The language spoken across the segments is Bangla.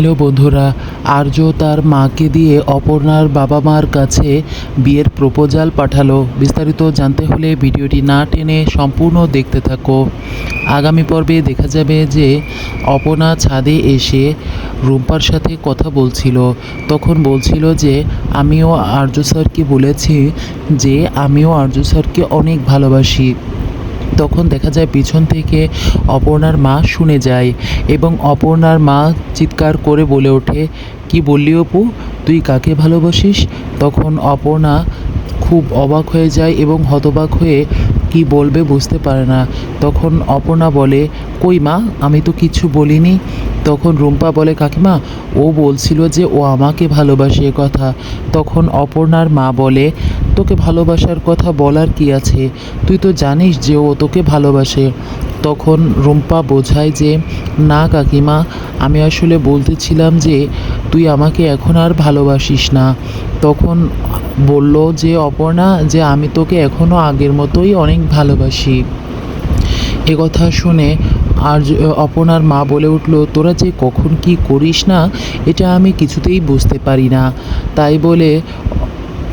হ্যালো বন্ধুরা আর্য তার মাকে দিয়ে অপর্ণার বাবা মার কাছে বিয়ের প্রপোজাল পাঠালো। বিস্তারিত জানতে হলে ভিডিওটি না টেনে সম্পূর্ণ দেখতে থাকো। আগামী পর্বে দেখা যাবে যে অপর্ণা ছাদে এসে রুম্পার সাথে কথা বলছিল। তখন বলছিল যে, আমিও আর্য স্যারকে বলেছি যে, আমিও আর্য স্যারকে অনেক ভালোবাসি। তখন দেখা যায় পিছন থেকে অপর্ণার মা শুনে যায় এবং অপর্ণার মা চিৎকার করে বলে ওঠে, কি বললি অপু? তুই কাকে ভালোবাসিস? তখন অপর্ণা খুব অবাক হয়ে যায় এবং হতবাক হয়ে, কি বলবে বুঝতে পারে না। তখন অপর্ণা বলে, কই মা, আমি তো কিছু বলিনি। তখন রুম্পা বলে, কাকিমা, ও বলছিল যে ও আমাকে ভালোবাসে কথা। তখন অপর্ণার মা বলে, তোকে ভালোবাসার কথা বলার কি আছে? তুই তো জানিস যে ও তোকে ভালোবাসে। তখন রুম্পা বোঝায় যে, না কাকিমা, আমি আসলে বলতেছিলাম যে তুই আমাকে এখন আর ভালোবাসিস না। তখন বলল যে, অপর্ণা, যে আমি তোকে এখনও আগের মতোই অনেক ভালোবাসি। কথা শুনে আর অপর্ণার মা বলে উঠল, তোরা যে কখন কি করিস না, এটা আমি কিছুতেই বুঝতে পারি না। তাই বলে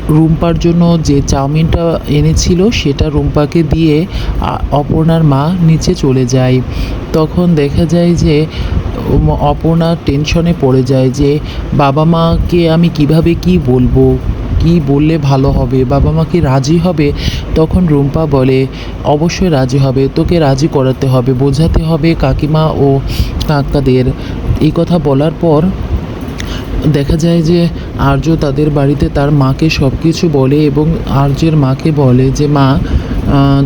রুম্পার জন্য যে চাউমিনটা এনেছিল, সেটা রুম্পাকে দিয়ে অপর্ণার মা নিচে চলে যায়। তখন দেখা যায় যে অপর্ণা টেনশনে পড়ে যায় যে, বাবা মাকে আমি কীভাবে কি বলব? কি বললে ভালো হবে? বাবা মা কি রাজি হবে? তখন রুম্পা বলে, অবশ্যই রাজি হবে, তোকে রাজি করাতে হবে, বোঝাতে হবে কাকিমা ও কাকাদের। এই কথা বলার পর দেখা যায় যে আর্য তাদের বাড়িতে তার মাকে সব কিছু বলে এবং আর্যের মাকে বলে যে, মা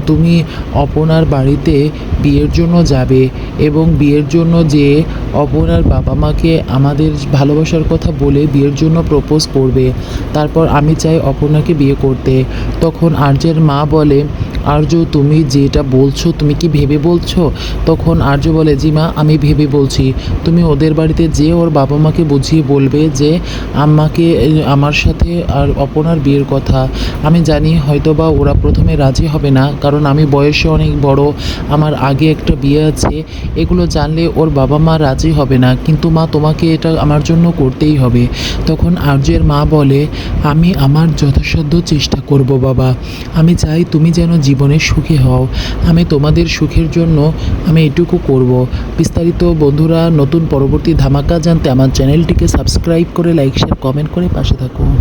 তুমি অপনার বাড়িতে বিয়ের জন্য যাবে এবং বিয়ের জন্য যে অপনার বাবা মাকে আমাদের ভালোবাসার কথা বলে বিয়ের জন্য প্রপোজ করবে, তারপর আমি চাই অপনাকে বিয়ে করতে। তখন আর্যের মা বলে আর্য তুমি যেটা বলছো, তুমি কি ভেবে বলছো? তখন আর্য বলে, জি মা, আমি ভেবে বলছি। তুমি ওদের বাড়িতে যে ওর বাবা মাকে বুঝিয়ে বলবে যে আম্মাকে আমার সাথে আর অপনার বিয়ের কথা। আমি জানি হয়তো বা ওরা প্রথমে রাজি হবে না, কারণ আমি বয়সে অনেক বড়। আমার আগে একটা বিয়ে আছে, এগুলো জানলে ওর বাবা মা রাজি হবে না। কিন্তু মা, তোমাকে এটা আমার জন্য করতেই হবে। তখন আর্যের মা বলে আমি আমার যথাসাধ্য চেষ্টা করব, বাবা। আমি চাই তুমি যেন জীবনে সুখে হও। আমি তোমাদের সুখের জন্য আমি এটুকু করব। বিস্তারিত, বন্ধুরা, নতুন পরবর্তী ধামাকা জানতে আমার চ্যানেলটিকে সাবস্ক্রাইব করে, লাইক শেয়ার কমেন্ট করে পাশে থাকুন।